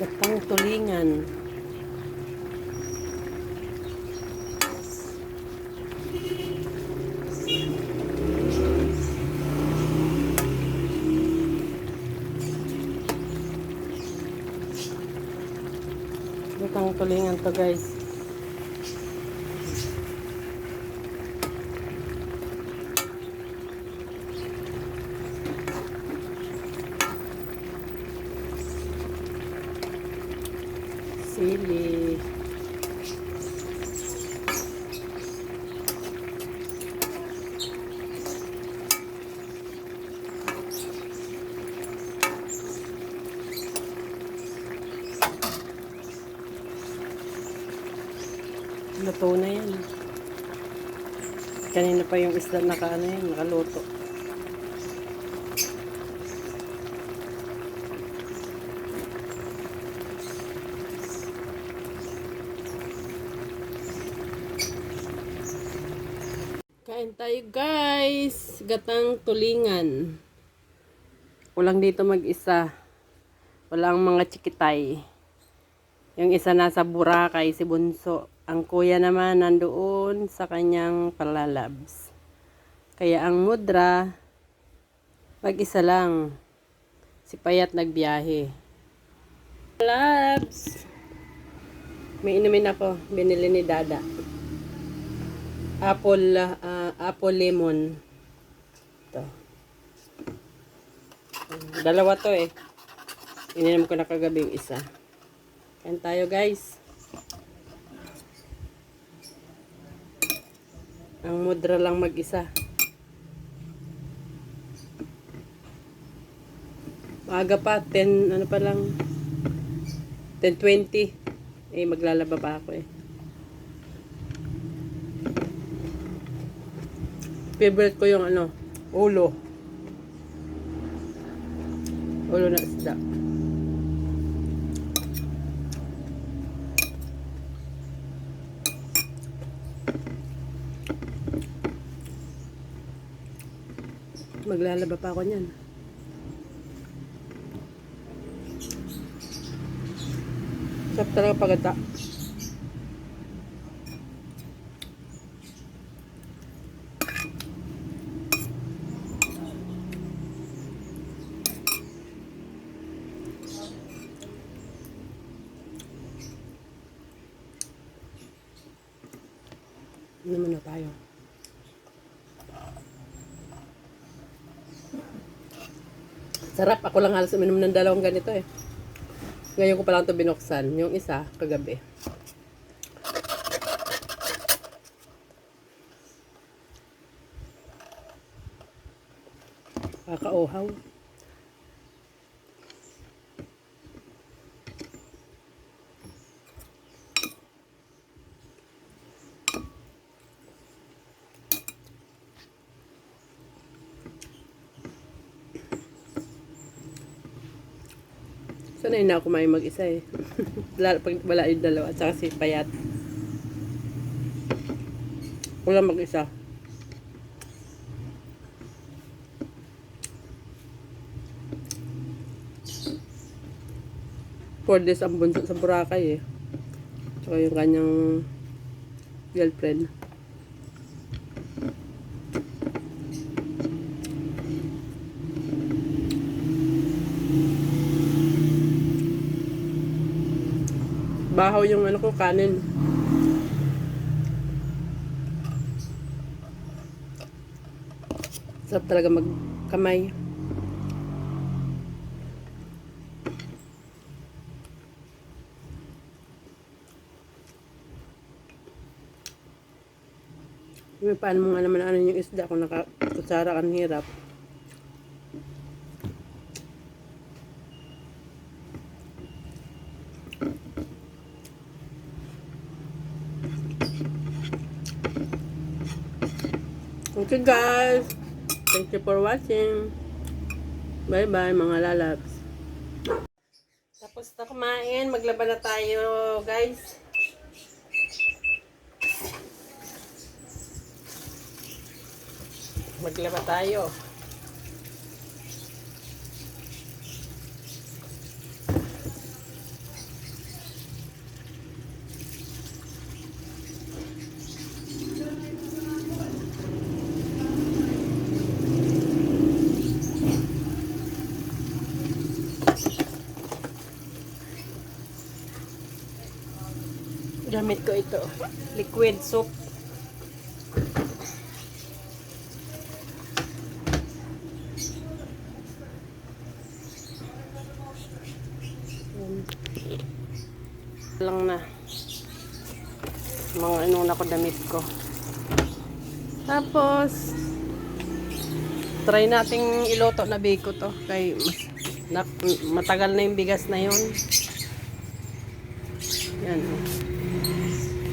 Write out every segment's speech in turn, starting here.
Gapang tulingan. Gapang tulingan to guys. Sili. Luto na yan. Kanina pa yung isda naka ano yan, nakaluto. Kain tayo guys. Gatang tulingan. Walang dito mag-isa. Walang mga chikitay. Yung isa nasa Boracay, si Bunso. Ang kuya naman nandoon sa kanyang palalabs. Kaya ang mudra, mag-isa lang. Si Payat nagbiyahe. Labs! May inumin ako. Binili ni Dada. Apple, ah, apple lemon. Ito. Dalawa to eh. Ininom ko na kagabi yung isa. Kain tayo guys. Ang mudra lang mag-isa. Maaga pa, 10, ano pa lang, 10.20. Eh, maglalaba pa ako eh. Favorite ko yung ano, ulo. Ulo na isda. Maglalaba pa ako niyan. Sarap talaga pagkata. Naman na tayo? Sarap. Ako lang halos uminom ng dalawang ganito eh. Ngayon ko pa lang ito binuksan. Yung isa, kagabi. Kakauhaw. Sanay na ako may mag-isa eh. Lalo pag wala yung dalawa. At saka si Payat. Wala mag-isa. Four days ang bunso sa Boracay eh. Tsaka yung kanyang girlfriend. Bahaw yung ano ko, kanin. Sarap talaga magkamay. May paano mo nga naman ano yung isda kung nakakutsara kang hirap. Okay guys. Thank you for watching. Bye bye mga lalabs. Tapos na kumain. Maglaba na tayo guys. Maglaba tayo. Gamit ko ito. Liquid soap. Lang na. Mga inuna ko damit ko. Tapos try nating iloto na biko to. Kay mas, na, matagal na yung bigas na yon yan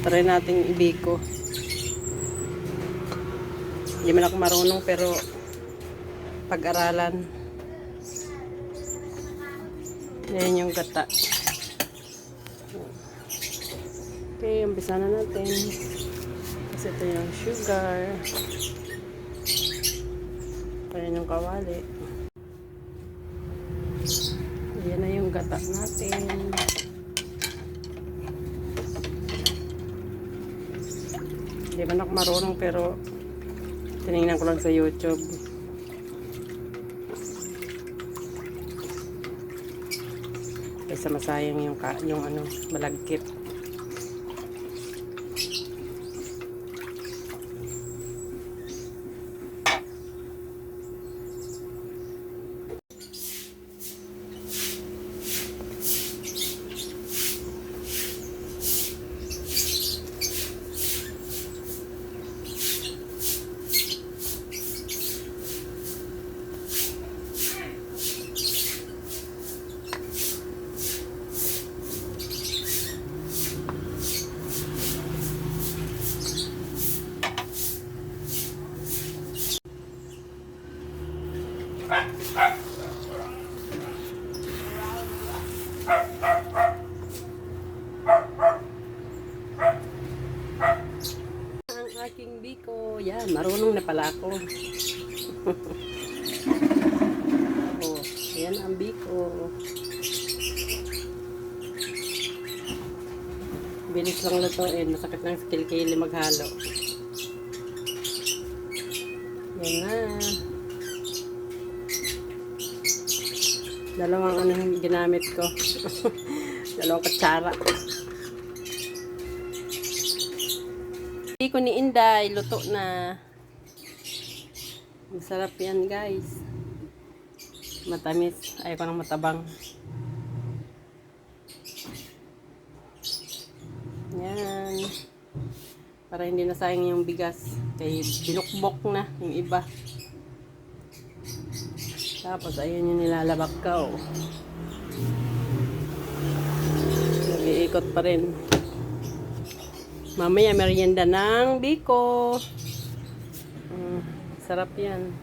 try nating ibiko hindi man ako marunong pero pag-aralan yan yung gata Okay, umpisa na natin. Kasi ito yung sugar. Ayan yung kawali. Ayan na yung gata natin. Hindi man ako marunong pero tinignan ko lang sa YouTube. Kaysa masayang yung, ka, yung ano, malagkit. Ang aking biko. Yan, marunong na pala ako. oh, yan ang biko. Bilis lang lutuin. Masakit ng skill-kili maghalo. Yan na. Dalawang ano yung ginamit ko. Dalawang katsara. Hindi ko ni Inday, luto na. Masarap yan guys. Matamis. Ayaw ko ng matabang. Yan. Para hindi na sayang yung bigas. Kaya binukbok na yung iba. Tapos ayun yung nilalabak ka oh. Nag-iikot pa rin. Mamaya merienda ng biko. Mm, sarap yan.